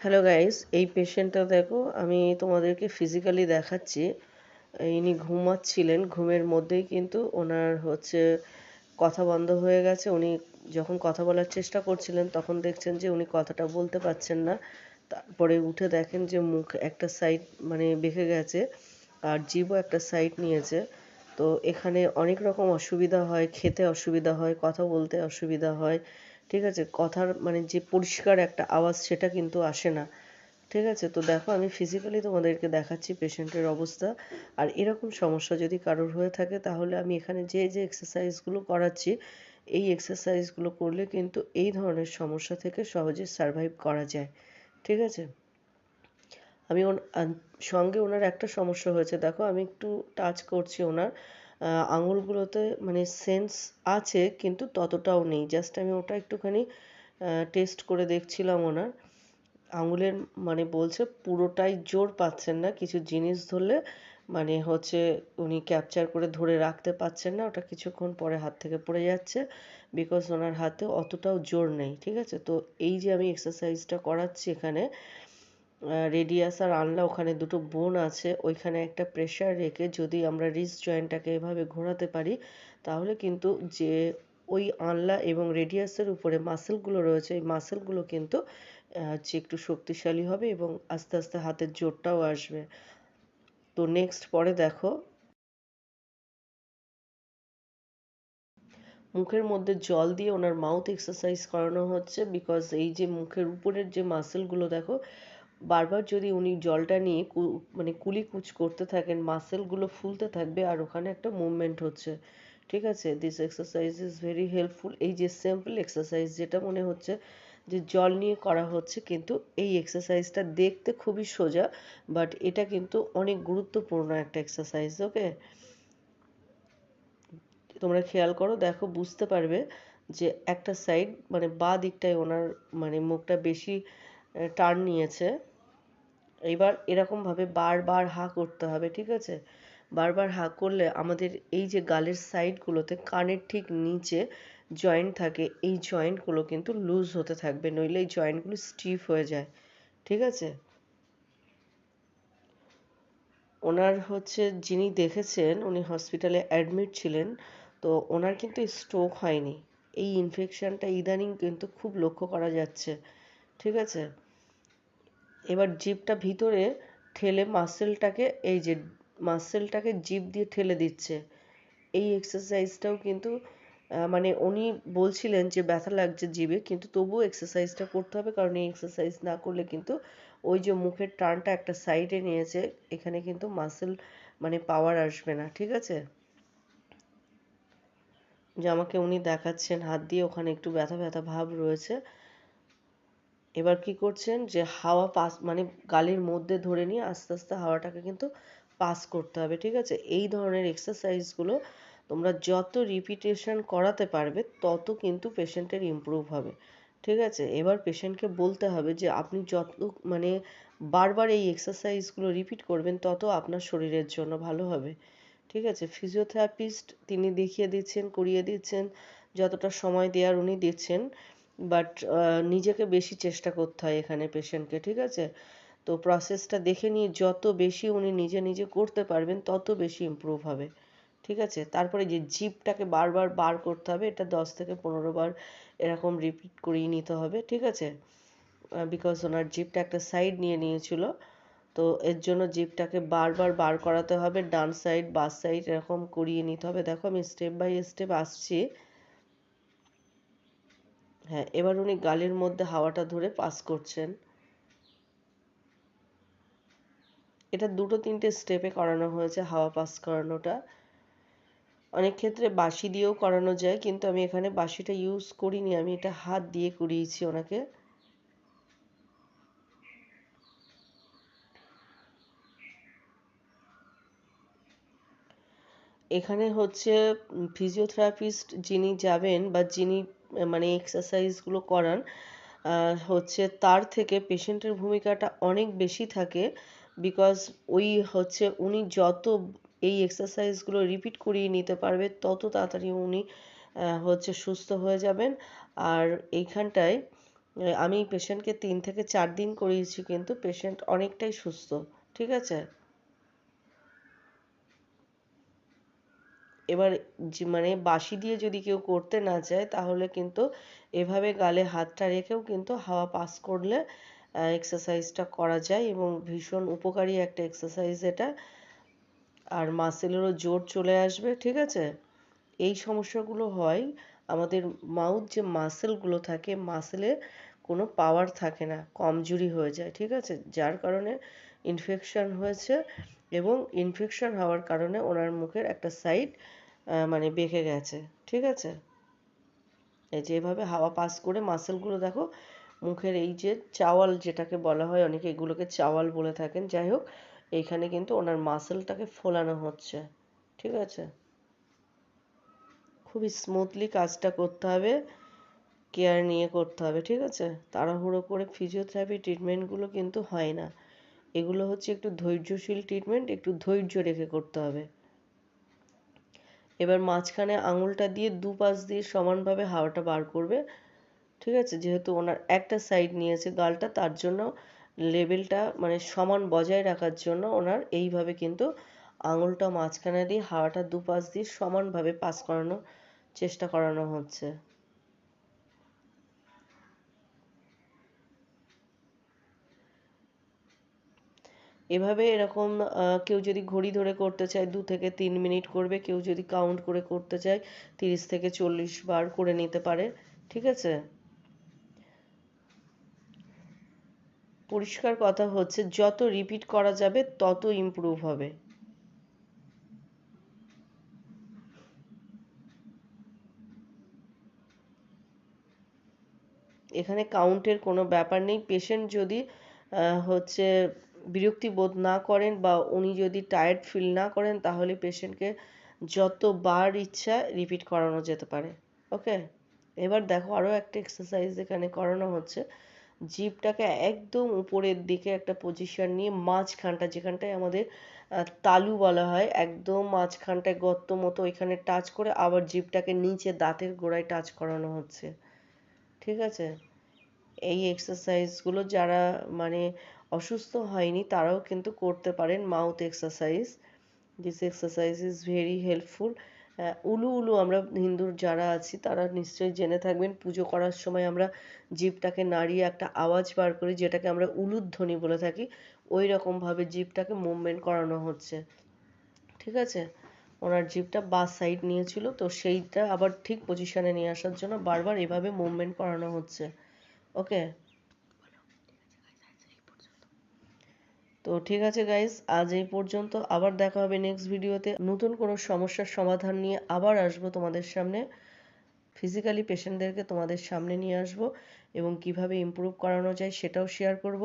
Hello guys এই পেশেন্টটা দেখো, আমি তোমাদেরকে ফিজিক্যালি দেখাচ্ছি। ইনি ঘুমাচ্ছিলেন, ঘুমের মধ্যেই কিন্তু ওনার হচ্ছে কথা বন্ধ হয়ে গেছে। উনি যখন কথা বলার চেষ্টা করছিলেন, তখন দেখছেন যে উনি কথাটা বলতে পারছেন না। তারপরে উঠে দেখেন যে মুখ একটা সাইড মানে বেঁকে গেছে আর জিভও একটা সাইড নিয়েছে। তো এখানে অনেক রকম অসুবিধা হয়, খেতে অসুবিধা হয়, কথা বলতে অসুবিধা হয়। ঠিক আছে? কথার মানে যে পরিষ্কার একটা আওয়াজ সেটা কিন্তু আসে না। ঠিক আছে? তো দেখো, আমি ফিজিক্যালি তোমাদেরকে দেখাচ্ছি পেশেন্টের অবস্থা। আর এরকম সমস্যা যদি কারোর হয়ে থাকে, তাহলে আমি এখানে যে যে এক্সারসাইজগুলো করাচ্ছি, এই এক্সারসাইজগুলো করলে কিন্তু এই ধরনের সমস্যা থেকে সহজে সারভাইভ করা যায়। ঠিক আছে? আমি সঙ্গে ওনার একটা সমস্যা হয়েছে। দেখো, আমি একটু টাচ করছি ওনার। আঙুলগুলোতে মানে সেন্স আছে, কিন্তু ততটাও নেই। জাস্ট আমি ওটা একটুখানি টেস্ট করে দেখছিলাম ওনার। আঙুলের মানে বলছে পুরোটাই জোর পাচ্ছেন না, কিছু জিনিস ধরলে মানে হচ্ছে উনি ক্যাপচার করে ধরে রাখতে পারছেন না, ওটা কিছুক্ষণ পরে হাত থেকে পড়ে যাচ্ছে বিকজ ওনার হাতে অতটাও জোর নেই, ঠিক আছে? তো এই যে আমি এক্সারসাইজটা করাচ্ছি এখানে রেডিয়াস আর আনলা ওখানে দুটো বোন আছে, ওইখানে একটা প্রেশার রেখে যদি আমরা রিস্ট জয়েন্টটাকে এভাবে ঘোরাতে পারি, তাহলে কিন্তু যে ওই আনলা এবং রেডিয়াসের উপরে মাসেলগুলো রয়েছে, এই মাসেলগুলো কিন্তু হচ্ছে একটু শক্তিশালী হবে এবং আস্তে আস্তে হাতের জোরটাও আসবে। তো নেক্সট পরে দেখো। মুখের মধ্যে জল দিয়ে ওনার মাউথ এক্সারসাইজ করানো হচ্ছে বিকজ এই যে মুখের উপরের যে মাসেলগুলো দেখো বারবার যদি উনি জলটা নিয়ে মানে কুলি কুচ করতে থাকেন মাসেলগুলো ফুলতে থাকবে আর ওখানে একটা মুভমেন্ট হচ্ছে, ঠিক আছে? This exercise is very helpful এই যে সিম্পল এক্সারসাইজ যেটা মনে হচ্ছে যে জল নিয়ে করা হচ্ছে, কিন্তু এই এক্সারসাইজটা দেখতে খুবই সোজা বাট এটা কিন্তু অনেক গুরুত্বপূর্ণ একটা এক্সারসাইজ ওকে তোমরা খেয়াল করো, দেখো, বুঝতে পারবে যে একটা সাইড মানে বা দিকটায় ওনার মানে মুখটা বেশি টার্ন নিয়েছে। এবার এরকমভাবে বারবার হা করতে হবে, ঠিক আছে? বারবার হা করলে আমাদের এই যে গালের সাইডগুলোতে কানের ঠিক নিচে জয়েন্ট থাকে, এই জয়েন্টগুলো কিন্তু লুজ হতে থাকবে, নইলে এই জয়েন্টগুলো স্টিফ হয়ে যায়, ঠিক আছে? ওনার হচ্ছে যিনি দেখেছেন, উনি হসপিটালে অ্যাডমিট ছিলেন, তো ওনার কিন্তু স্ট্রোক হয়নি। এই ইনফেকশানটা ইদানিং কিন্তু খুব লক্ষ্য করা যাচ্ছে, ঠিক আছে? এবার জিভটা ভিতরে ঠেলে মাসেলটাকে এই যে মাসেলটাকে জিভ দিয়ে ঠেলে দিচ্ছে। এই এক্সারসাইজটাও কিন্তু মানে উনি বলছিলেন যে ব্যথা লাগছে জিভে কিন্তু তবুও এক্সারসাইজটা করতে হবে, কারণ এই এক্সারসাইজ না করলে কিন্তু ওই যে মুখের টানটা একটা সাইডে নিয়েছে, এখানে কিন্তু মাসেল মানে পাওয়ার আসবে না, ঠিক আছে? যে আমাকে উনি দেখাচ্ছেন, হাত দিয়ে ওখানে একটু ব্যথা ব্যথা ভাব রয়েছে। এবার কি করছেন যে হাওয়া পাস মানে গালের মধ্যে ধরে নিয়ে আস্তে আস্তে হাওয়াটাকে কিন্তু পাস করতে হবে, ঠিক আছে? এই ধরনের এক্সারসাইজগুলো তোমরা যত রিপিটেশন করাতে পারবে, তত কিন্তু পেশেন্টের ইম্প্রুভ হবে, ঠিক আছে? এবার পেশেন্টকে বলতে হবে যে আপনি যত মানে বারবার এই এক্সারসাইজগুলো রিপিট করবেন, তত আপনার শরীরের জন্য ভালো হবে, ঠিক আছে? ফিজিওথেরাপিস্ট তিনি দেখিয়ে দিচ্ছেন, করিয়ে দিচ্ছেন, যতটা সময় দেওয়ার উনি দিচ্ছেন বাট নিজেকে বেশি চেষ্টা করতে হয় এখানে পেশেন্টকে ঠিক আছে? তো প্রসেসটা দেখে নিয়ে যত বেশি উনি নিজে নিজে করতে পারবেন, তত বেশি ইম্প্রুভ হবে, ঠিক আছে? তারপরে যে জিপটাকে বারবার বার করতে হবে, এটা দশ থেকে পনেরো বার এরকম রিপিট করিয়ে নিতে হবে, ঠিক আছে? বিকজ ওনার জিপটা একটা সাইড নিয়ে নিয়েছিল, তো এর জন্য জিপটাকে বারবার বার করাতে হবে, ডান সাইড বাস সাইড এরকম করিয়ে নিতে হবে। দেখো আমি স্টেপ বাই স্টেপ আসছি হ্যাঁ এবার উনি গালের মধ্যে হাওয়াটা ধরে পাস করছেন। এটা দুটো তিনটে স্টেপে করানো হয়েছে, হাওয়া পাস করানোটা। অনেক ক্ষেত্রে বাঁশি দিয়েও করানো যায়, কিন্তু আমি এখানে বাঁশিটা ইউজ করিনি, আমি এটা হাত দিয়ে করিয়েছি ওনাকে। এখানে হচ্ছে ফিজিওথেরাপিস্ট যিনি যাবেন বা যিনি মানে এক্সারসাইজগুলো করান হচ্ছে তার থেকে পেশেন্টের ভূমিকাটা অনেক বেশি থাকে বিকজ ওই হচ্ছে উনি যত এই এক্সারসাইজগুলো রিপিট করিয়ে নিতে পারবে, তত তাড়াতাড়ি উনি হচ্ছে সুস্থ হয়ে যাবেন। আর এইখানটায় আমি পেশেন্টকে তিন থেকে চার দিন করিয়েছি কিন্তু পেশেন্ট অনেকটাই সুস্থ, ঠিক আছে? এবার যে মানে বাসি দিয়ে যদি কেউ করতে না চায়, তাহলে কিন্তু এভাবে গালে হাতটা রেখেও কিন্তু হাওয়া পাস করলে এক্সারসাইজটা করা যায় এবং ভীষণ উপকারী একটা এক্সারসাইজ এটা। আর মাসেলেরও জোর চলে আসবে, ঠিক আছে? এই সমস্যাগুলো হয়, আমাদের মাউথ যে মাসেলগুলো থাকে মাসেলে কোনো পাওয়ার থাকে না, কমজোরি হয়ে যায়, ঠিক আছে? যার কারণে ইনফেকশন হয়েছে এবং ইনফেকশন হওয়ার কারণে ওনার মুখের একটা সাইড মানে বেঁকে গেছে। ঠিক আছে? এই যে এভাবে হাওয়া পাস করে মাসেলগুলো দেখো, মুখের এই যে চাওয়াল যেটাকে বলা হয়, অনেকে এগুলোকে চাওয়াল বলে থাকেন। যাই হোক, এইখানে কিন্তু ওনার মাসেলটাকে ফোলানো হচ্ছে। ঠিক আছে? খুবই স্মুথলি কাজটা করতে হবে কেয়ার নিয়ে করতে হবে। ঠিক আছে? তাড়াহুড়ো করে ফিজিওথেরাপি ট্রিটমেন্টগুলো কিন্তু হয় না। এগুলো হচ্ছে একটু ধৈর্যশীল ট্রিটমেন্ট একটু ধৈর্য রেখে করতে হবে। এবার মাঝখানে আঙুলটা দিয়ে দুপাশ দিয়ে সমানভাবে হাওয়াটা বার করবে, ঠিক আছে? যেহেতু ওনার একটা সাইড নিয়েছে গালটা, তার জন্য লেভেলটা মানে সমান বজায় রাখার জন্য ওনার এইভাবে কিন্তু আঙুলটা মাঝখানে দিয়ে হাওয়াটা দুপাশ দিয়ে সমানভাবে পাস করানোর চেষ্টা করানো হচ্ছে। এভাবে এরকম কেউ যদি ঘড়ি ধরে করতে চায়, দু থেকে তিন মিনিট করবে। কেউ যদি কাউন্ট করে করতে চায়, তিরিশ থেকে চল্লিশ বার করে নিতে পারে। ঠিক আছে? পরিষ্কার কথা হচ্ছে, যত রিপিট করা যাবে, তত ইমপ্রুভ হবে। এখানে কাউন্টের কোনো ব্যাপার নেই। পেশেন্ট যদি হচ্ছে বিরক্তি বোধ না করেন বা উনি যদি টায়ার্ড ফিল না করেন তাহলে পেশেন্টকে যতবার ইচ্ছা রিপিট করানো যেতে পারে। ওকে এবার দেখো আরও একটা এক্সারসাইজ এখানে করানো হচ্ছে। জিপটাকে একদম উপরের দিকে একটা পজিশন নিয়ে মাঝখানটা, যেখানটায় আমাদের তালু বলা হয়, একদম মাঝখানটায় গর্ত মতো এখানে টাচ করে আবার জিপটাকে নিচে দাঁতের গোড়ায় টাচ করানো হচ্ছে। ঠিক আছে? এই এক্সারসাইজগুলো যারা মানে অসুস্থ হয়নি, তারাও কিন্তু করতে পারেন mouth exercise this exercise is very helpful উলু উলু আমরা হিন্দুর যারা আছি, তারা নিশ্চয়ই জেনে থাকবেন, পুজো করার সময় আমরা জিভটাকে নাড়িয়ে একটা আওয়াজ বার করি, যেটাকে আমরা উলুধ্বনি বলে থাকি, ওই রকমভাবে জিভটাকে মুভমেন্ট করানো হচ্ছে। ঠিক আছে? ওনার জিভটা বাস সাইড নিয়েছিল, তো সেইটা আবার ঠিক পজিশনে নিয়ে আসার জন্য বারবার এভাবে মুভমেন্ট করানো হচ্ছে। ওকে তো ঠিক আছে গাইস আজ এই পর্যন্ত। আবার দেখা হবে নেক্সট ভিডিওতে নতুন কোনো সমস্যার সমাধান নিয়ে আবার আসব তোমাদের সামনে। ফিজিক্যালি পেশেন্টদেরকে তোমাদের সামনে নিয়ে আসব এবং কীভাবে ইম্প্রুভ করানো যায় সেটাও শেয়ার করব।